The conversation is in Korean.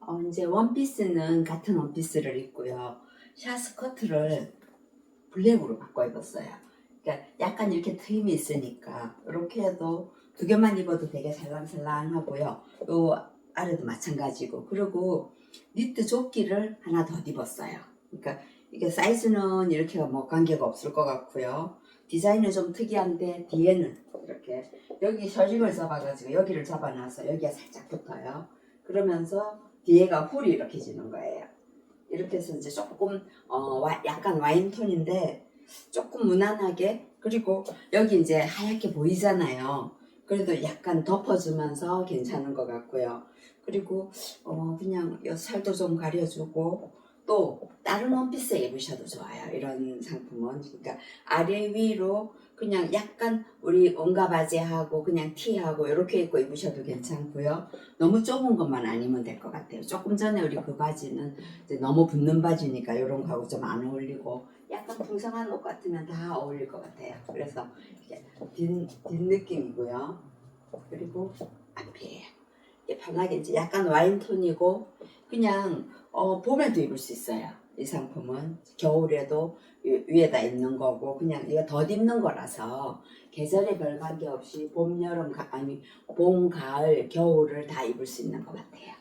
어, 이제 원피스는 같은 원피스를 입고요. 샤스커트를 블랙으로 바꿔 입었어요. 그러니까 약간 이렇게 트임이 있으니까 이렇게 해도 두 개만 입어도 되게 살랑살랑하고요. 요 아래도 마찬가지고 그리고 니트 조끼를 하나 더 입었어요. 그러니까 이게 사이즈는 이렇게 뭐 관계가 없을 것 같고요. 디자인은 좀 특이한데 뒤에는 이렇게 여기 셔징을 잡아가지고 여기를 잡아놔서 여기가 살짝 붙어요. 그러면서 뒤에가 훌이 이렇게 지는 거예요. 이렇게 해서 이제 조금 어, 와- 약간 와인 톤인데 조금 무난하게 그리고 여기 이제 하얗게 보이잖아요. 그래도 약간 덮어주면서 괜찮은 것 같고요. 그리고 어, 그냥 여 살도 좀 가려주고 또 다른 원피스 입으셔도 좋아요. 이런 상품은 그러니까 아래 위로 그냥 약간 우리 온가 바지하고 그냥 티하고 이렇게 입고 입으셔도 괜찮고요. 너무 좁은 것만 아니면 될 것 같아요. 조금 전에 우리 그 바지는 너무 붙는 바지니까 이런 거하고 좀 안 어울리고 약간 풍성한 옷 같으면 다 어울릴 것 같아요. 그래서 이게 뒷, 뒷 느낌이고요. 그리고 앞이에요. 이게 편하게 이제 약간 와인 톤이고 그냥 어, 봄에도 입을 수 있어요. 이 상품은 겨울에도 위- 위에다 입는 거고 그냥 이거 덧 입는 거라서 계절에 별 관계 없이 봄, 여름, 가, 아니 봄, 가을, 겨울을 다 입을 수 있는 것 같아요.